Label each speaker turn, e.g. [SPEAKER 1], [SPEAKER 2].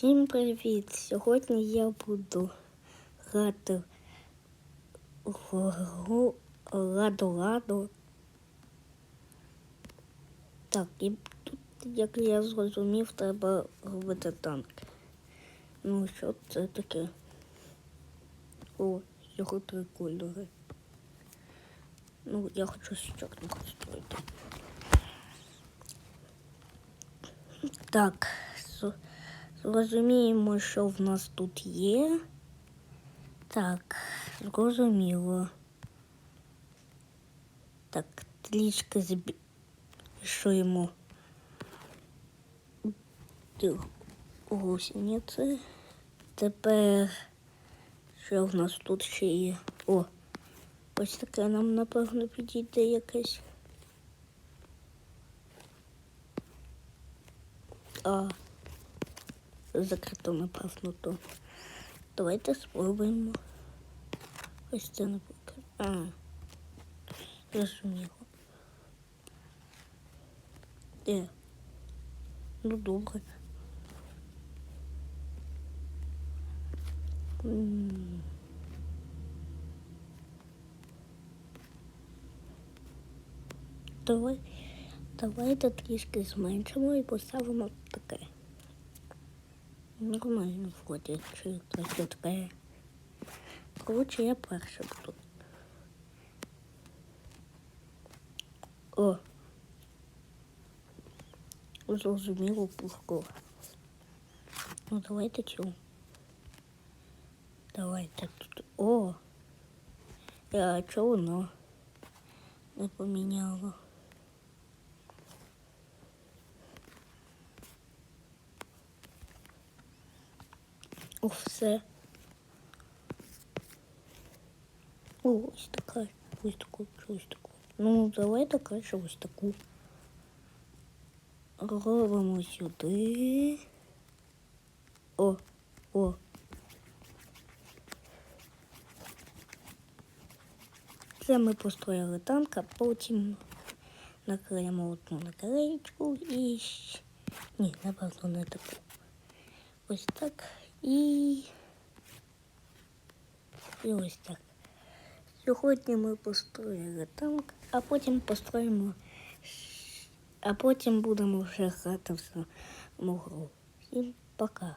[SPEAKER 1] Всім привіт! Сьогодні я буду грати в гру Ладо-Ладо. Так, і тут, як я зрозумів, треба робити танк. Ну, що це таке? О, його три кольори. Ну, я хочу з чорного строїти. Так, зрозуміємо, що в нас тут є. Так, зрозуміло. Так, трішки збільшуємо гусениці. Тепер що в нас тут ще є? О, ось таке нам, напевно, підійде якесь. А, закрито, напевно, то. Давайте спробуємо. Ось це, наприклад. А, зрозуміло. Де? Ну, добре. Давай, давайте трішки зменшимо і поставимо таке. Нормально входить, чи трохи таке. Коротше, я перша буду. О. Зрозуміло пушку. Ну давайте цю. Давайте тут. О! А чого воно не поміняло? О, все. О, ось така, ось таку, ось таку. Ну, давайте краще ось таку. Робимо сюди. О, о. Це ми построїли танк, а потім накриємо одну наклеєчку і... Ні, напевно, не таку. Ось так і... І ось так. Сьогодні ми построїли танк, а потім построїмо, а потім будемо вже грати в саму гру. Всім пока.